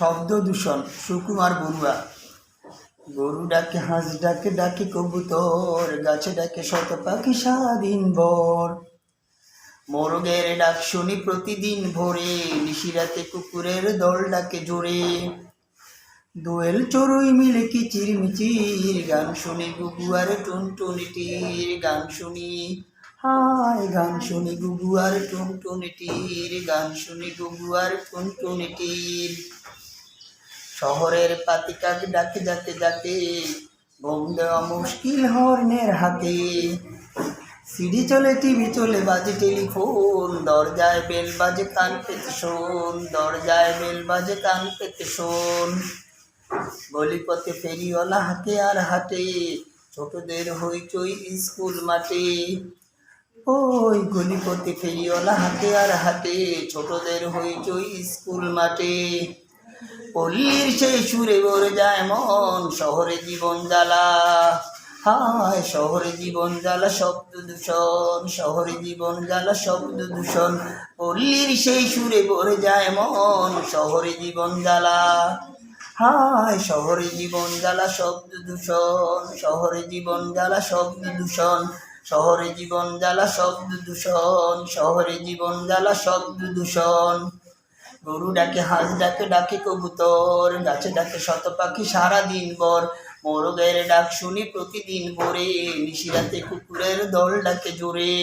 শব্দ দূষণ, সুকুমার বড়ুয়া। গরু ডাকে, হাঁস ডাকে ডাকে কবুতর, গাছে ডাকে শত পাখি সারাদিন ভর। মোরগের ডাক শুনি প্রতিদিন ভোরে নিশিরাতে কুকুরের দল ডাকে জোরে। দোয়েল চড়ুই মিলে কিচির মিচির গান শুনি গুগুয়ার টুনটুনিটির, গান শুনি, হায়, গান শুনি গুগুয়ার টুনটুনিটির, গান শুনি গুগুয়ার টুনটুনিটির। শহরের পাতিকাক ডাকে ডাকে ডাকে ঘুম দেওয়া মুশকিল হর্নের হাতে। সিডি চলে, টিভি চলে, বাজে টেলিফোন, দরজায় বেল বাজে, কান পেতে শোন, দরজায় বেল বাজে, কান পেতে শোন। গলিপথে ফেরিওয়ালা হাতে আর হাটে, ছোটদের হইচই স্কুল মাঠে। ওই গলিপথে ফেরিওয়ালা হাতে আর হাটে, ছোটদের হইচই স্কুল মাঠে। পল্লীর সেই সুরে ভরে যায় মন, শহরে জীবন জ্বালা। হায়, শহরে জীবন জ্বালা, শব্দ দূষণ। শহরে জীবন জ্বালা, শব্দ দূষণ। পল্লীর সেই সুরে ভরে যায় মন, শহরে জীবন জ্বালা। হায়, শহরে জীবন জ্বালা, শব্দ দূষণ। শহরে জীবন জ্বালা, শব্দ দূষণ। শহরে জীবন জ্বালা, শব্দ দূষণ। শহরে জীবন জ্বালা, শব্দ দূষণ। গরু ডাকে, হাঁস ডাকে ডাকে কবুতর, গাছে ডাকে শত পাখি সারা দিন ভর। মোরগের ডাক শুনি প্রতিদিন ভোরে নিশিরাতে কুকুরের দল ডাকে জোরে।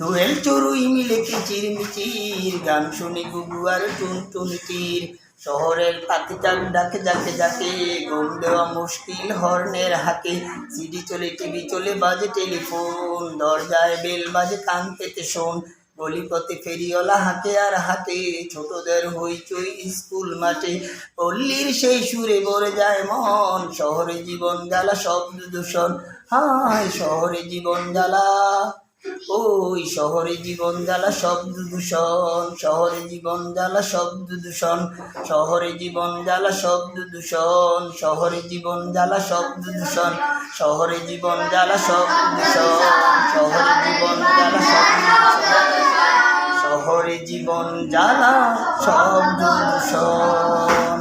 দোয়েল চড়ুই মিলে কিচির মিচির, গান শুনি গুগু আর টুনটুনিটির শহরের পাতিটাক ডাকে ডাকে ডাকে গম দেওয়া মুশকিল হর্নের হাতে সিডি চলে, টিভি চলে, বাজে টেলিফোন, দরজায় বেল বাজে, কান পেতে শোন। গলিপথে ফেরিওয়ালা হাতে আর হাতে, ছোটদের হইচই স্কুল মাঠে। পল্লীর সেই সুরে ভরে যায় মন, শহরে জীবন জ্বালা, শব্দ দূষণ। হায়, শহরে জীবন জ্বালা, ওই শহরে জীবন জ্বালা, শব্দ দূষণ। শহরে জীবন জ্বালা, শব্দ দূষণ। শহরে জীবন জ্বালা, শব্দ দূষণ। শহরে জীবন জ্বালা, শব্দ দূষণ। শহরে জীবন জ্বালা, শব্দ দূষণ। জীবন জ্বালা সব দূষণ।